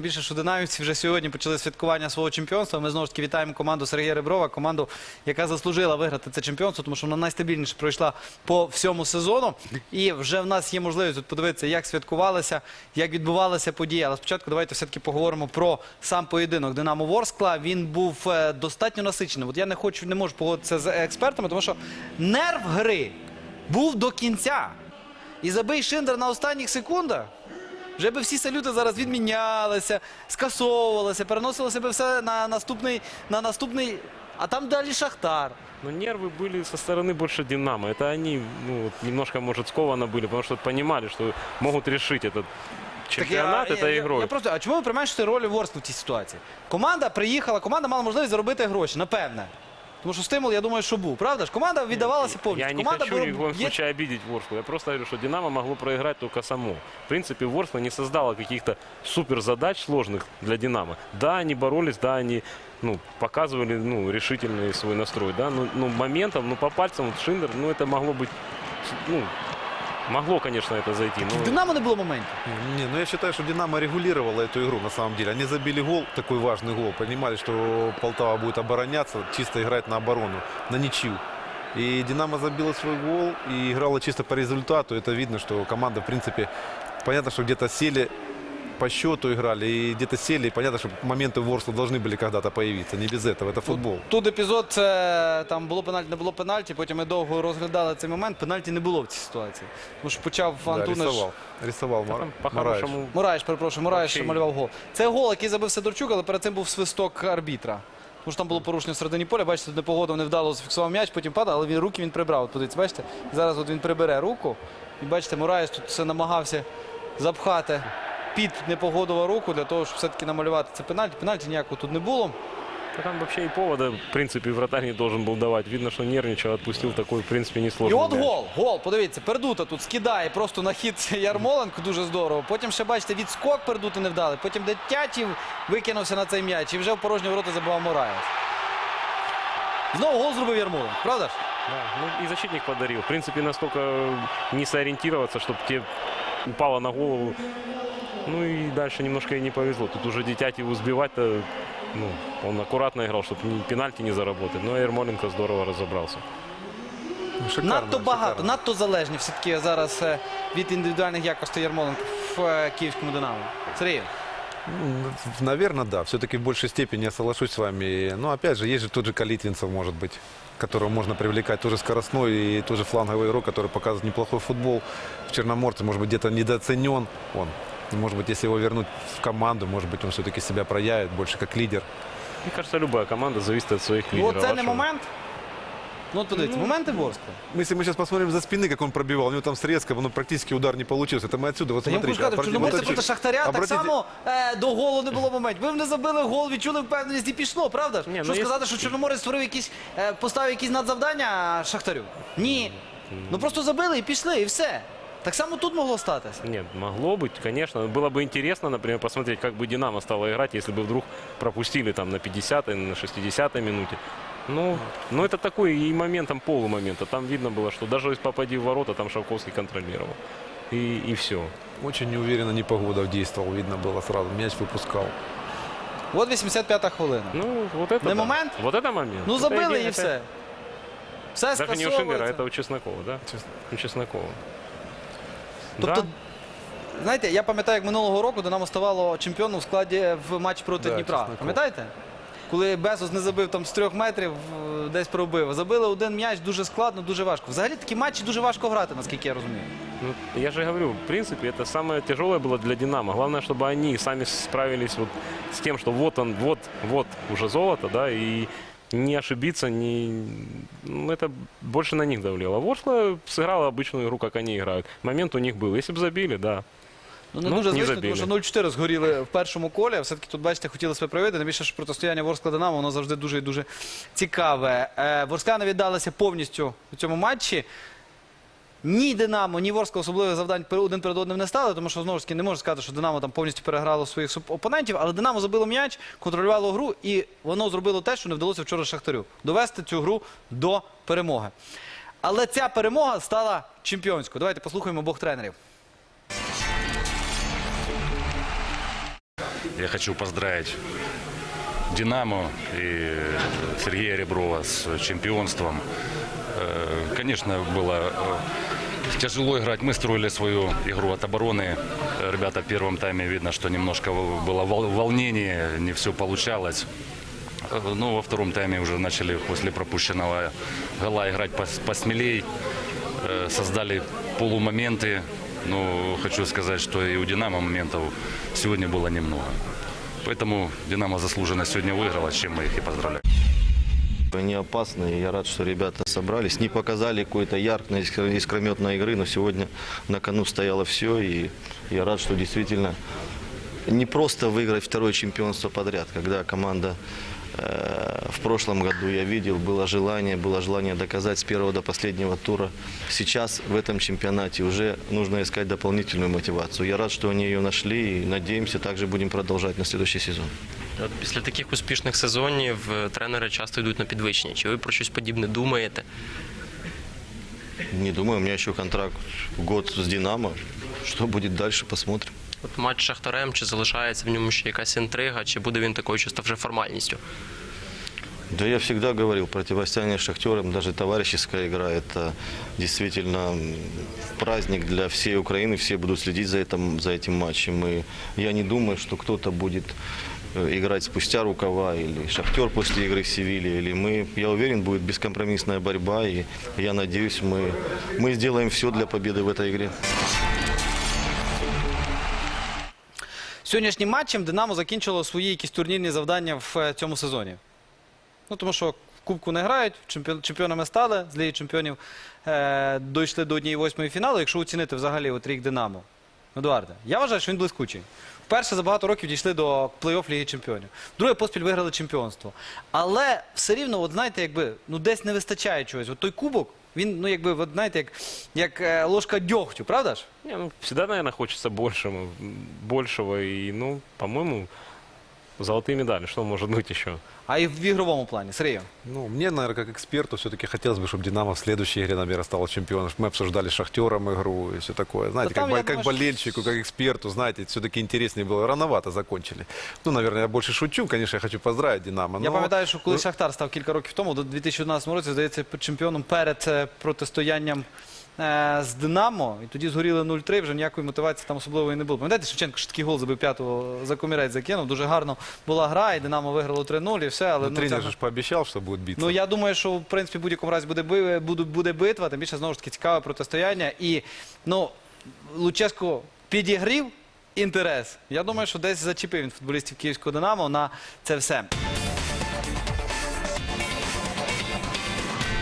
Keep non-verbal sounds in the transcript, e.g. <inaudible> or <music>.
Більше що динамівці вже сьогодні почали святкування свого чемпіонства. Ми знову ж таки вітаємо команду Сергія Реброва, команду, яка заслужила виграти це чемпіонство, тому що вона найстабільніше пройшла по всьому сезону. І вже в нас є можливість тут подивитися, як святкувалися, як відбувалася подія. Але спочатку давайте все-таки поговоримо про сам поєдинок Динамо Ворскла. Він був е, достатньо насичений. От я не хочу, не можу погодитися з експертами, тому що нерв гри був до кінця. І забий Шиндер на останніх секундах. Вже би всі салюти зараз відмінялися, скасовувалися, переносилося би все на наступний, на наступний. А там далі Шахтар. Но нервы были со стороны больше Динамо. Это они ну, вот немножко, может, скованы были, потому что понимали, что могут решить этот чемпионат я, этой я, игрой. я просто, а чому ви применшите роль Ворскли в цій ситуації? Команда приїхала, команда мала можливість заробити гроші, напевне. Тому що стимул, я думаю, що був. Правда ж? Команда віддавалася повністю. Я не команда хочу ни в коем є- случае обидеть Ворсклу. Я просто говорю, что Динамо могло проиграть только само. В принципе, Ворскла не создала каких-то супер задач сложных для Динамо. Да, они боролись, да, они ну, показывали ну, решительный свой настрой. Да? Ну, ну, моментом, ну, по пальцам, вот Шиндер, ну, это могло быть, ну, могло, конечно, это зайти. В Но... Динамо не було моментів. Не, ну я считаю, что Динамо регулировала эту игру на самом деле. Они забили гол, такой важный гол, понимали, что Полтава будет обороняться, чисто играть на оборону, на ничью. И Динамо забила свой гол и играла чисто по результату. Это видно, что команда, в принципе, понятно, что где-то сели по счету играли и где-то сели. И понятно, что моменты в Ворслу должны были когда-то появиться. Не без этого. Это футбол. Тут епізод, це там було пенальті, не було пенальті. Потім ми довго розглядали цей момент. Пенальті не було в цій ситуації. Тому що почав Да, Антуниш. рисовал. Рисовал Да, Мар- там Мараеш. по-хорошему Мураєш, перепрошую, Мураєш Вообще- малював гол. Це гол, який забив Сидорчук, але перед цим був свисток арбітра. Тому що там було порушення в середині поля. Бачите, тут непогода невдало зафіксував м'яч, потім падав, але він руки він прибрав. От Подивіться, бачите? Зараз от він прибере руку. І бачите, Мураєш тут все намагався запхати під непогодову руку для того, щоб все-таки намалювати це пенальті. Пенальті ніякого тут не було. Да Там вообще и повода, в принципе, вратарь не должен был давать. Видно, что нервничал, отпустил такой, в принципе, І несложный от мяч. гол, гол, подивіться, Пердута тут скидає просто на хід Ярмоленко, <laughs> дуже здорово. Потім ще, бачите, відскок Пердути не вдали. Потім Детятів викинувся на цей м'яч і вже в порожні ворота забивав Мураєв. Знову гол зробив Ярмоленко, правда ж? Да, ну и защитник подарил. В принципе, настолько не сориентироваться, чтобы тебе упало на голову. Ну и дальше немножко и не повезло. Тут уже Детятьеву сбивать-то, ну, он аккуратно играл, чтобы ни, пенальти не заработать. Но Ермоленко здорово разобрался. Шикарно, надто багато, шикарно. надто залежні все-таки зараз е, від індивідуальних якостей Ярмоленко в е, київському Динамо. Сергій. Наверное, да. Все-таки в большей степени я соглашусь с вами. Но опять же, есть же тот же Калитвинцев, может быть, которого можно привлекать. Тоже скоростной и тоже фланговый игрок, который показывает неплохой футбол в Черноморце. Может быть, где-то недооценен он. И, Может быть, если его вернуть в команду, может быть, он все-таки себя проявит больше как лидер. Мне кажется, любая команда зависит от своих Ну, лидеров. от це А не что? момент. Ну, от подивіться, моменти Ворскли. Если мы сейчас посмотрим за спины, как он пробивал, у него там срезка, ну, практически удар не получился. Это мы отсюда, вот Та я вам хочу смотрите. сказати, обратите- Чорноморці вот проти отсюда. Шахтаря так Обратите- само е, до голу не було моментів. Ви не забили гол, відчули впевненість і пішло, правда ж? Ні, ну, що є- сказати, що Чорноморець створив якісь, е, поставив якісь надзавдання Шахтарю? Ні. Ну просто забили і пішли, і все. Так само тут могло статися. Нет, могло быть, конечно. Было бы интересно, например, посмотреть, как бы Динамо стало играть, если бы вдруг пропустили там на 50-й, на 60-й минуте. Ну, ну, это такой и моментом, полумомента. Там видно было, что даже если попади в ворота, там Шавковский контролировал. И, и все. Очень неуверенно непогода действовал, видно было сразу. Мяч выпускал. От 85-та хвилина. Ну, вот это Не да. момент? Вот это момент. Ну забили і это все. Все Даже не у Шиндера, скасовується. это у Чеснокова, да? У Чеснокова. Тобто, Да. знаєте, я пам'ятаю, як минулого року Динамо ставало чемпіоном в складі в матчі проти Да, Дніпра. Чесноков. Пам'ятаєте? Коли Безос не забив там з трьох метрів, е, десь пробив. Забили один м'яч дуже складно, дуже важко. Взагалі такі матчі дуже важко грати, наскільки я розумію. Ну, я же говорю, в принципе, это самое тяжелое было для Динамо. Главное, чтобы они сами справились вот с тем, что вот он, вот, вот уже золото, да, и не ошибиться, не... ну, это больше на них давлело. Ворскла сыграла обычную игру, как они играют. Момент у них был. Если бы забили, да. Ну, не Ну, дуже не звично, забили. тому що 0-4 згоріли в першому колі. а Все-таки тут, бачите, хотіли себе проявити. Найбільше ж протистояння Ворскла Динамо, воно завжди дуже і дуже цікаве. Е, Ворскляни віддалися повністю у цьому матчі. Ні Динамо, ні Ворскла особливих завдань пер- один перед одним не стали, тому що знову ж таки не можна сказати, що Динамо там повністю переграло своїх суп- опонентів, але Динамо забило м'яч, контролювало гру, і воно зробило те, що не вдалося вчора Шахтарю довести цю гру до перемоги. Але ця перемога стала чемпіонською. Давайте послухаємо обох тренерів. Я хочу поздравить «Динамо» и Сергея Реброва с чемпионством. Э, Конечно, было э, тяжело играть. Мы строили свою игру от обороны. Э, Ребята в первом тайме видно, что немножко было вол- волнение, не все получалось. Э, Ну, во втором тайме уже начали после пропущенного гола играть пос- посмелей. Э, Создали полумоменты. Но хочу сказать, что и у «Динамо» моментов сегодня было немного. Поэтому «Динамо» заслуженно сегодня выиграла, с чем мы их и поздравляем. Они опасные. Я рад, что ребята собрались. Не показали какой-то яркой, искр- искрометной игры, но сегодня на кону стояло все. И я рад, что действительно не просто выиграть второе чемпионство подряд, когда команда э, в прошлом году я видел, было желание, было желание доказать с первого до последнего тура. Сейчас в этом чемпионате уже нужно искать дополнительную мотивацию. Я рад, что они ее нашли и надеемся, также будем продолжать на следующий сезон. От після таких успішних сезонів е, тренери часто йдуть на підвищення. Чи ви про щось подібне думаєте? Не думаю, у меня еще контракт год с «Динамо». Что будет дальше, посмотрим. От матч з Шахтарем, чи залишається в ньому ще якась інтрига, чи буде він такою чисто вже формальністю? Да я всегда говорил, противостояние с «Шахтером», даже товарищеская игра, это действительно м, праздник для всей Украины, все будут следить за этим, за этим матчем. И я не думаю, что кто-то будет э, играть спустя рукава, или «Шахтер» после игры в Севилье, или мы. Я уверен, будет бескомпромиссная борьба, и я надеюсь, мы, мы сделаем все для победы в этой игре. Сьогоднішнім матчем Динамо закінчило свої якісь турнірні завдання в е, цьому сезоні. Ну, тому що в Кубку не грають, чемпіон- чемпіонами стали, з Ліги чемпіонів е, дійшли до однієї восьмої фіналу. Якщо оцінити взагалі от рік Динамо. Едуарде, я вважаю, що він блискучий. Вперше за багато років дійшли до плей-офф Ліги Чемпіонів. Друге поспіль виграли чемпіонство. Але все рівно, от знаєте, якби ну десь не вистачає чогось. От той кубок, він, ну якби, от знаєте, як, як е, ложка дьогтю, правда ж? Не, ну, всегда, наверное, хочется большего, большего. И, ну, по-моему, золотые медали. Что может быть еще? А і в ігровому плані, Сергію. Ну, мне, наверное, как эксперту, все-таки хотелось бы, чтобы «Динамо» в следующей игре, наверное, стала чемпионом. Чтобы Мы обсуждали с «Шахтером» игру и все такое. Знаете, там, как, бо- я как думаю, что- болельщику, как эксперту, знаете, все-таки интереснее было. Рановато закончили. Ну, наверное, я больше шучу. Конечно, я хочу поздравить «Динамо». Я но- пам'ятаю, що коли ну, Шахтар став кілька років тому, до 2011 році, здається, чемпіоном перед е, протистоянням е, з Динамо, і тоді згоріли 0-3, вже ніякої мотивації там особливої не було. Пам'ятаєте, Шевченко ж такий гол забив п'ятого за комірець закинув. Дуже гарно була гра, і Динамо виграло 3-0, і все. Але ну, ну, тренер ця- ж пообещал, что будет биться. Ну я думаю, що в принципі в будь-якому разі буде, би- буде, буде битва, тим більше знову ж таки цікаве протистояння. І ну, Луческо підігрів інтерес. Я думаю, що десь зачепив він футболістів київського Динамо на це все.